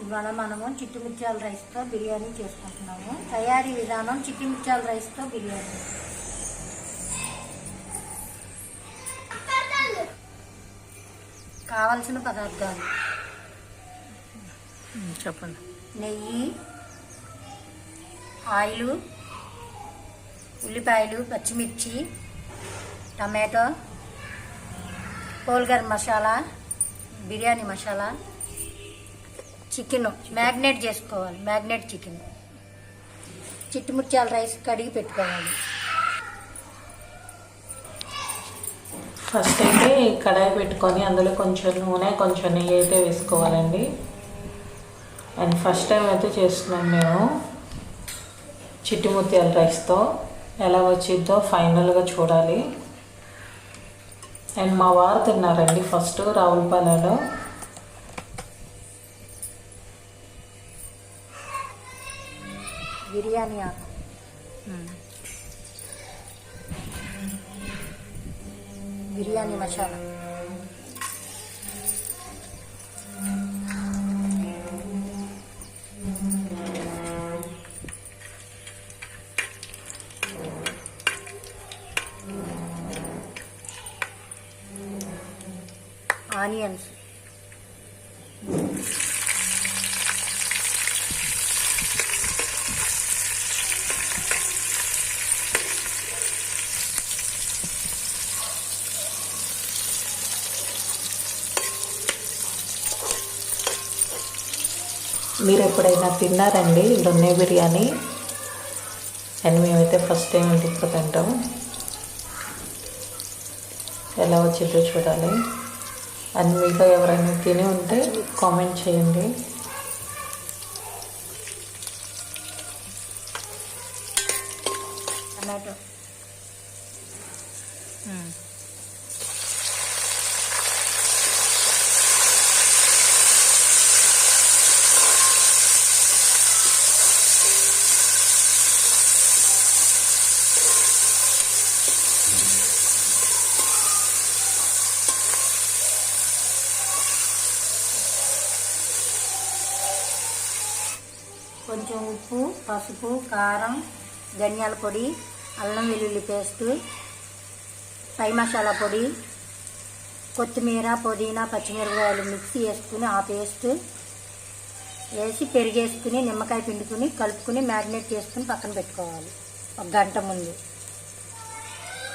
ఇవాళ మనము చిట్టి ముత్యాల రైస్తో బిర్యానీ చేసుకుంటున్నాము. తయారీ విధానం చిట్టి ముత్యాల రైస్తో బిర్యానీ. కావలసిన పదార్థాలు. చెప్పండి. నెయ్యి ఆయిలు ఉల్లిపాయలు పచ్చిమిర్చి టమాటో కోల్గర్ మసాలా బిర్యానీ మసాలా చికెన్ మ్యాగ్నేట్ చేసుకోవాలి మ్యాగ్నేట్ చికెన్. చిట్టుముత్యాల రైస్ కడిగి పెట్టుకోవాలి. ఫస్ట్ అయితే కడాయి పెట్టుకొని అందులో కొంచెం నూనె కొంచెం నెయ్యి అయితే వేసుకోవాలండి. అండ్ ఫస్ట్ టైం అయితే చేస్తున్నాం మేము చిట్టుముత్యాల రైస్తో. ఎలా వచ్చిద్దో ఫైనల్గా చూడాలి. అండ్ మా వారు తిన్నారండి ఫస్ట్ రావులపాలలో. బిర్యానీ ఆకు. బిర్యానీ మసాలా. మీరు ఎప్పుడైనా తిన్నారండి దొన్నె బిర్యానీ? అండ్ మేమైతే ఫస్ట్ టైం ఇంటి ఇప్పుడు తింటాం. ఎలా వచ్చిందో చూడాలి. అండ్ మీలో ఎవరైనా తిని ఉంటే కామెంట్ చేయండి. టమాటో. కొంచెం ఉప్పు పసుపు కారం ధనియాల పొడి అల్లం వెల్లుల్లి పేస్టు పై మసాలా పొడి కొత్తిమీర పుదీనా పచ్చిమిరపకాయలు మిక్సీ వేసుకుని ఆ పేస్ట్ వేసి పెరిగేసుకుని నిమ్మకాయ పిండుకుని కలుపుకుని మ్యారినేట్ చేసుకుని పక్కన పెట్టుకోవాలి. ఒక గంట ముందు.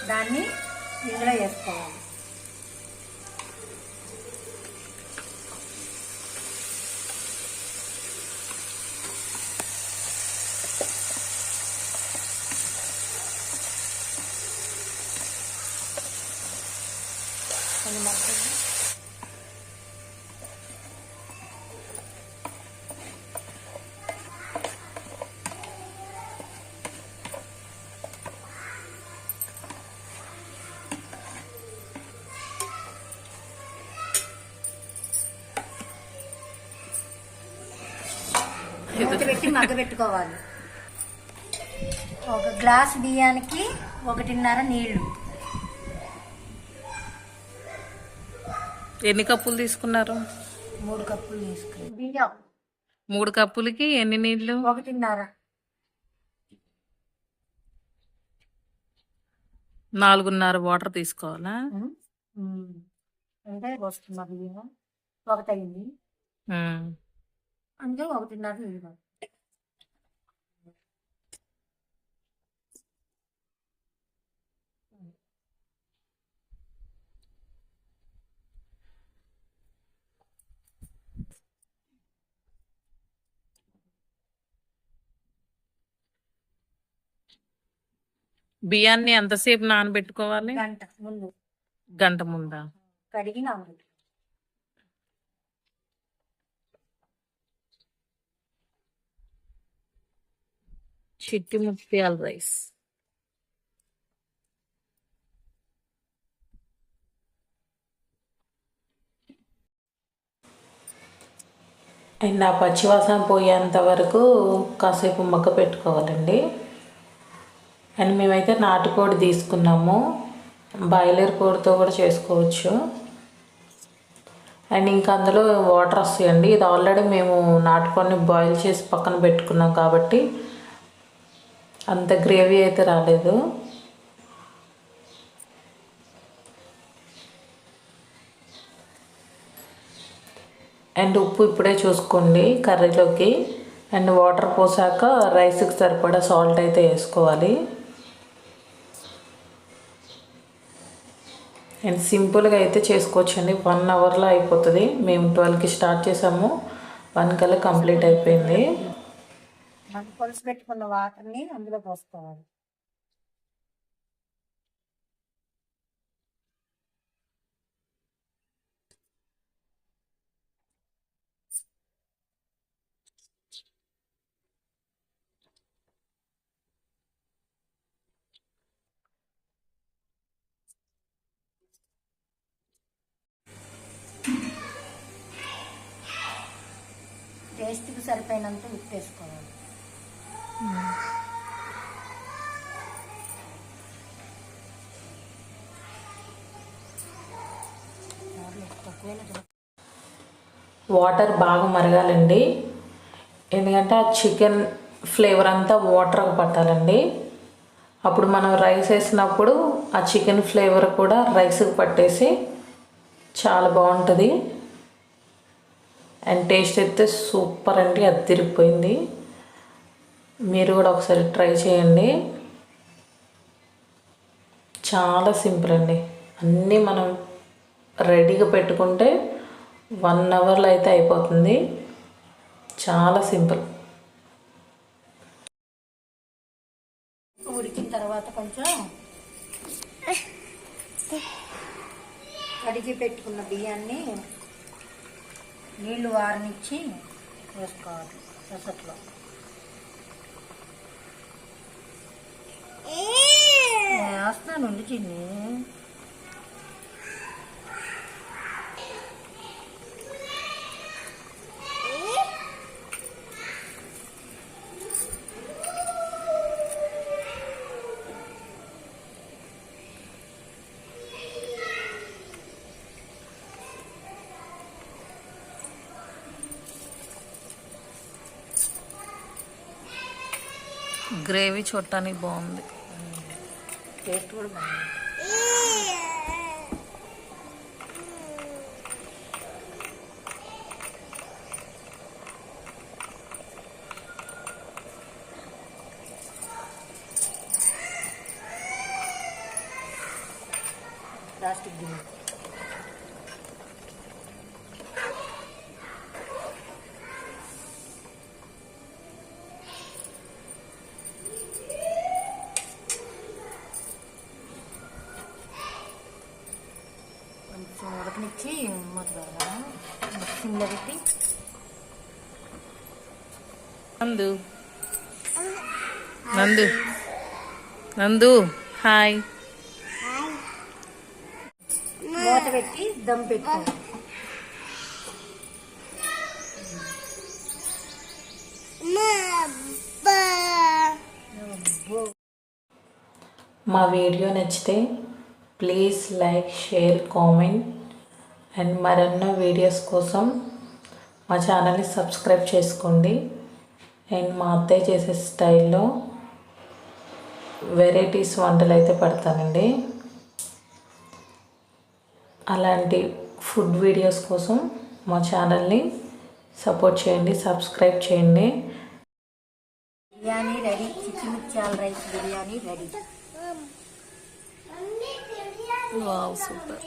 దాన్ని ఇందులో వేసుకోవాలి. మూత పెట్టి మగ్గ పెట్టుకోవాలి. ఒక గ్లాస్ బియ్యానికి ఒకటిన్నర నీళ్ళు. ఎన్ని కప్పులు తీసుకున్నారు? మూడు కప్పులు తీసుకుని. బియ్యం. మూడు కప్పులకి ఎన్ని నీళ్ళు ఒకటిన్నర. నాలుగున్నర వాటర్ తీసుకోవాలా. అంటే వస్తున్న బియ్యం. అంటే ఒకటిన్నర బియ్యాన్ని ఎంతసేపు నానబెట్టుకోవాలి? గంట ముందు. గంట ముందా? కడిగి నానబెట్టు చిట్టి ముత్యాల రైస్ అండ్ ఆ పచ్చివాసన పోయేంత వరకు కాసేపు మగ్గ పెట్టుకోవాలండి. అండ్ మేమైతే నాటుకోడి తీసుకున్నాము. బాయిలర్ కోడితో కూడా చేసుకోవచ్చు. అండ్ ఇంకా అందులో వాటర్ వస్తాయండి. ఇది ఆల్రెడీ మేము నాటుకొని బాయిల్ చేసి పక్కన పెట్టుకున్నాం కాబట్టి అంత గ్రేవీ అయితే రాలేదు. అండ్ ఉప్పు ఇప్పుడే చూసుకోండి కర్రీలోకి. అండ్ వాటర్ పోసాక రైస్కి సరిపడా సాల్ట్ అయితే వేసుకోవాలి. అండ్ సింపుల్గా అయితే చేసుకోవచ్చండి. వన్ అవర్లో అయిపోతుంది. మేము ట్వెల్వ్కి స్టార్ట్ చేసాము. వన్ కల్లా కంప్లీట్ అయిపోయింది. మనం కొలిసి పెట్టుకున్న వాటర్ని అందులో పోసుకోవాలి. టేస్ట్కి సరిపోయినంత ఉప్పు వేసుకోవాలి. వాటర్ బాగా మరగాలండి. ఎందుకంటే ఆ చికెన్ ఫ్లేవర్ అంతా వాటర్ పట్టాలండి. అప్పుడు మనం రైస్ వేసినప్పుడు ఆ చికెన్ ఫ్లేవర్ కూడా రైస్కి పట్టేసి చాలా బాగుంటుంది. అండ్ టేస్ట్ అయితే సూపర్ అండి అది తిరిగిపోయింది. మీరు కూడా ఒకసారి ట్రై చేయండి. చాలా సింపుల్ అండి. అన్నీ మనం రెడీగా పెట్టుకుంటే వన్ అవర్లో అయితే అయిపోతుంది. చాలా సింపుల్. ఉడికిన తర్వాత కొంచెం కడిగి పెట్టుకున్న బియ్యాన్ని నీళ్ళు వారనిచ్చి వేసుకోవాలి. రసట్లో వేస్తున్నాను ఉంది చిన్ని. గ్రేవీ చూడటానికి బాగుంది. టేస్ట్ కూడా బాగుంది ప్లాస్టిక్ గిన్నె కొంచెం ఉడకనిచ్చి మూత పెడదాం పెట్టి నందు. నందు. నందు హాయ్. మూత పెట్టి దమ్ పెట్టుకోవాలి మా వీడియో నచ్చితే please like share comment. And మరెన్నో వీడియోస్ కోసం మా ఛానల్ని సబ్స్క్రైబ్ చేసుకోండి. అండ్ మా అత్తయ్య చేసే స్టైల్లో వెరైటీస్ వంటలు అయితే పెడతానండి. అలాంటి ఫుడ్ వీడియోస్ కోసం మా ఛానల్ని సపోర్ట్ చేయండి సబ్స్క్రైబ్ చేయండి. బిర్యానీ రెడీ చికెన్ ముత్యాల rice biryani ready. Wow super.